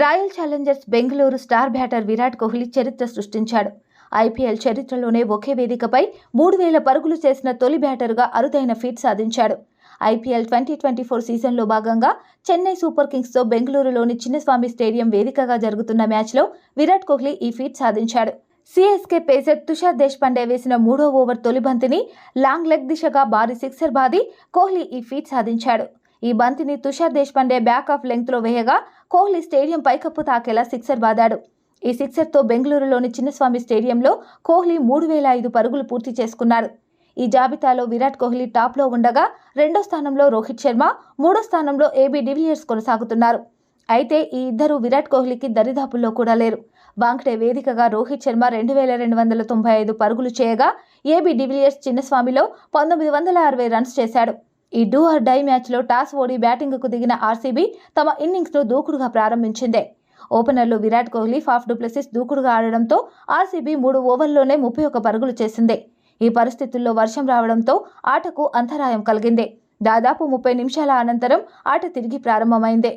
Royal Challengers Bengaluru star batter Virat Kohli చరిత్ర సృష్టించాడు. IPL చరిత్రలోనే ఒకే వేదికపై మూడు వేల పరుగులు చేసిన తొలి బ్యాటర్గా అరుదైన ఫీట్ సాధించాడు. ఐపీఎల్ ట్వంటీ ట్వంటీ ఫోర్ సీజన్లో భాగంగా చెన్నై సూపర్ కింగ్స్తో బెంగళూరులోని చిన్నస్వామి స్టేడియం వేదికగా జరుగుతున్న మ్యాచ్లో విరాట్ కోహ్లీ ఈ ఫీట్ సాధించాడు. సిఎస్కే పేసర్ తుషార్ దేశ్పాండే వేసిన మూడో ఓవర్ తొలి బంతిని లాంగ్ లెగ్ దిశగా భారీ సిక్సర్ బాది కోహ్లీ ఈ ఫీట్ సాధించాడు. ఈ బంతిని తుషార్ దేశ్పాండే బ్యాక్ ఆఫ్ లెంగ్త్లో వేయగా కోహ్లీ స్టేడియం పైకప్పు తాకేలా సిక్సర్ బాదాడు. ఈ సిక్సర్తో బెంగళూరులోని చిన్నస్వామి స్టేడియంలో కోహ్లీ మూడు వేల ఐదు పరుగులు పూర్తి చేసుకున్నాడు ఈ జాబితాలో విరాట్ కోహ్లీ టాప్లో ఉండగా రెండో స్థానంలో రోహిత్ శర్మ మూడో స్థానంలో ఏబీ డివిలియర్స్ కొనసాగుతున్నారు. అయితే ఈ ఇద్దరు విరాట్ కోహ్లీకి దరిదాపుల్లో కూడా లేరు. వాంఖడే వేదికగా రోహిత్ శర్మ రెండు వేల రెండు వందల తొంభై ఐదు పరుగులు చేయగా ఏబీ డివిలియర్స్ చిన్నస్వామిలో పంతొమ్మిది వందల అరవై రన్స్ చేశాడు. ఈ డూ ఆర్ డై మ్యాచ్లో టాస్ ఓడి బ్యాటింగ్కు దిగిన ఆర్సీబీ తమ ఇన్నింగ్స్ను దూకుడుగా ప్రారంభించిందే. ఓపెనర్లు విరాట్ కోహ్లీ ఫాఫ్ డూప్లెసిస్ దూకుడుగా ఆడడంతో ఆర్సీబీ మూడు ఓవర్లోనే ముప్పై ఒక్క పరుగులు చేసింది. ఈ పరిస్థితుల్లో వర్షం రావడంతో ఆటకు అంతరాయం కలిగింది. దాదాపు ముప్పై నిమిషాల అనంతరం ఆట తిరిగి ప్రారంభమైంది.